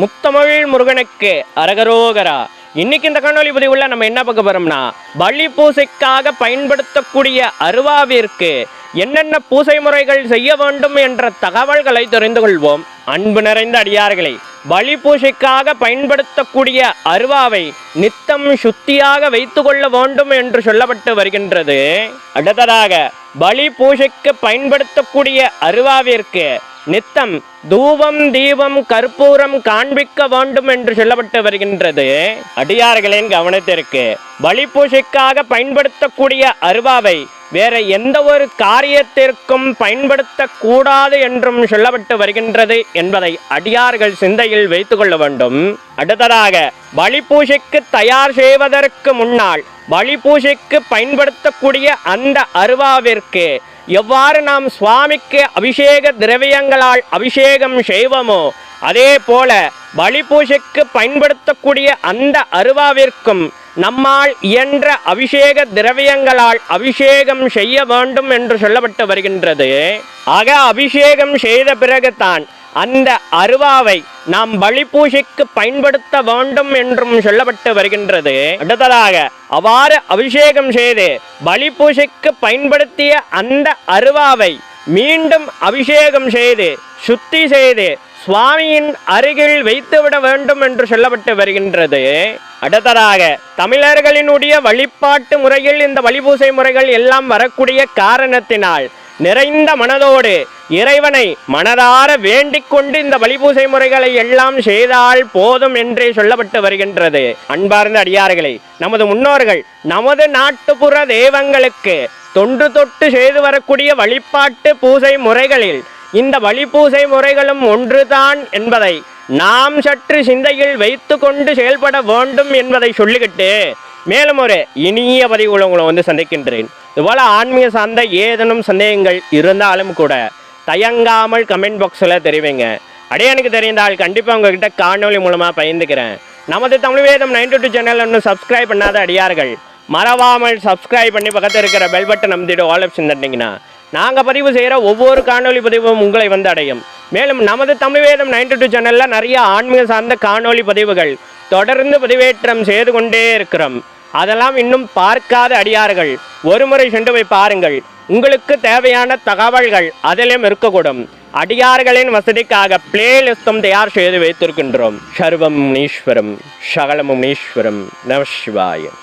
முத்தமிழ் முருகனுக்கு அரகரோகரா. இன்னைக்கு இந்த காணொலி பதிவுல நம்ம என்ன பார்க்க போறோம்னா பலி பூசைக்காக பயன்படுத்தக்கூடிய அருவாவிற்கு என்னென்ன பூசை முறைகள் செய்ய வேண்டும் என்ற தகவல்களை தெரிந்து கொள்வோம். அன்பு நிறைந்த அடியார்களை பலி பூசைக்காக பயன்படுத்தக்கூடிய அருவாவை நித்தம் சுத்தியாக வைத்து கொள்ள வேண்டும் என்று சொல்லப்பட்டு வருகின்றது. அடுத்ததாக பலி பூஜைக்கு பயன்படுத்தக்கூடிய அருவாவிற்கு நித்தம் தூவம் தீபம் கற்பூரம் காண்பிக்க வேண்டும் என்று சொல்லப்பட்டு வருகின்றது. அடியார்களின் கவனத்திற்கு பலி பூஜைக்காக பயன்படுத்தக்கூடிய அருவாவை வேற எந்த ஒரு காரியத்திற்கும் பயன்படுத்தக்கூடாது என்றும் சொல்லப்பட்டு வருகின்றது என்பதை அடியார்கள் சிந்தையில் வைத்துக் கொள்ள வேண்டும். அடுத்ததாக பலி பூஜைக்கு தயார் செய்வதற்கு முன்னால் பலி பூஜைக்கு பயன்படுத்தக்கூடிய அந்த அருவாவிற்கு எவ்வாறு நாம் சுவாமிக்கு அபிஷேக திரவியங்களால் அபிஷேகம் செய்வோமோ அதே போல பலி பூஜைக்கு பயன்படுத்தக்கூடிய அந்த அருவாவிற்கும் நம்மால் இயன்ற அபிஷேக திரவியங்களால் அபிஷேகம் செய்ய வேண்டும் என்று சொல்லப்பட்டு வருகின்றது. ஆக அபிஷேகம் செய்த பிறகுதான் அந்த அருவாவை நாம் பலி பூஜைக்கு பயன்படுத்த வேண்டும் என்றும் சொல்லப்பட்டு வருகின்றது. அடுத்ததாக அவ்வாறு அபிஷேகம் செய்து பலி பூஜைக்கு பயன்படுத்திய அந்த அருவாவை மீண்டும் அபிஷேகம் செய்து சுத்தி செய்து சுவாமியின் அருகில் வைத்துவிட வேண்டும் என்று சொல்லப்பட்டு வருகின்றது. அடுத்ததாக தமிழர்களினுடைய வழிபாட்டு முறையில் இந்த வழிபூசை முறைகள் எல்லாம் வரக்கூடிய காரணத்தினால் நிறைந்த மனதோடு இறைவனை மனதார வேண்டிக் கொண்டு இந்த வழிபூசை முறைகளை எல்லாம் செய்தால் போதும் என்றே சொல்லப்பட்டு வருகின்றது. அன்பார்ந்த அடியார்களே நமது முன்னோர்கள் நமது நாட்டுப்புற தெய்வங்களுக்கு தொன்று தொட்டு செய்து வரக்கூடிய வழிபாட்டு பூசை முறைகளில் இந்த வழிபூசை முறைகளும் ஒன்றுதான் என்பதை நாம் சற்று சிந்தையில் வைத்து கொண்டு செயல்பட வேண்டும் என்பதை சொல்லிக்கிட்டு மேலும் ஒரு இனிய பதிவு உங்களை வந்து சந்திக்கின்றேன். இதுபோல் ஆன்மீக சார்ந்த ஏதேனும் சந்தேகங்கள் இருந்தாலும் கூட தயங்காமல் கமெண்ட் பாக்ஸில் தெரிவிங்க. அடையே எனக்கு தெரிந்தால் கண்டிப்பாக உங்ககிட்ட காணொலி மூலமாக பயந்துக்கிறேன் நமது Tamil Vedam ninety two channel இன்னும் சப்ஸ்கிரைப் பண்ணாத அடியார்கள் மறவாமல் சப்ஸ்கிரைப் பண்ணி பக்கத்தில் இருக்கிற பெல் பட்டன் நம்பிட்டு ஆல் ஆப்ஷன் தட்டிங்கன்னா நாங்கள் பதிவு செய்கிற ஒவ்வொரு காணொலி பதிவும் உங்களை வந்து அடையும். மேலும் நமது தமிழ் வேதம் நைன்டி டூ சேனலில் நிறைய ஆன்மீக சார்ந்த காணொலி பதிவுகள் தொடர்ந்து பதிவேற்றம் செய்து கொண்டே இருக்கிறோம். அதெல்லாம் இன்னும் பார்க்காத அடியார்கள். ஒருமுறை சென்று போய் பாருங்கள். உங்களுக்கு தேவையான தகவல்கள் அதிலும் இருக்கக்கூடும். அடியார்களின் வசதிக்காக பிளேலிஸ்டும் தயார் செய்து வைத்திருக்கின்றோம். சர்வம் ஈஸ்வரம் சகலமும் ஈஸ்வரம் நம சிவாயம்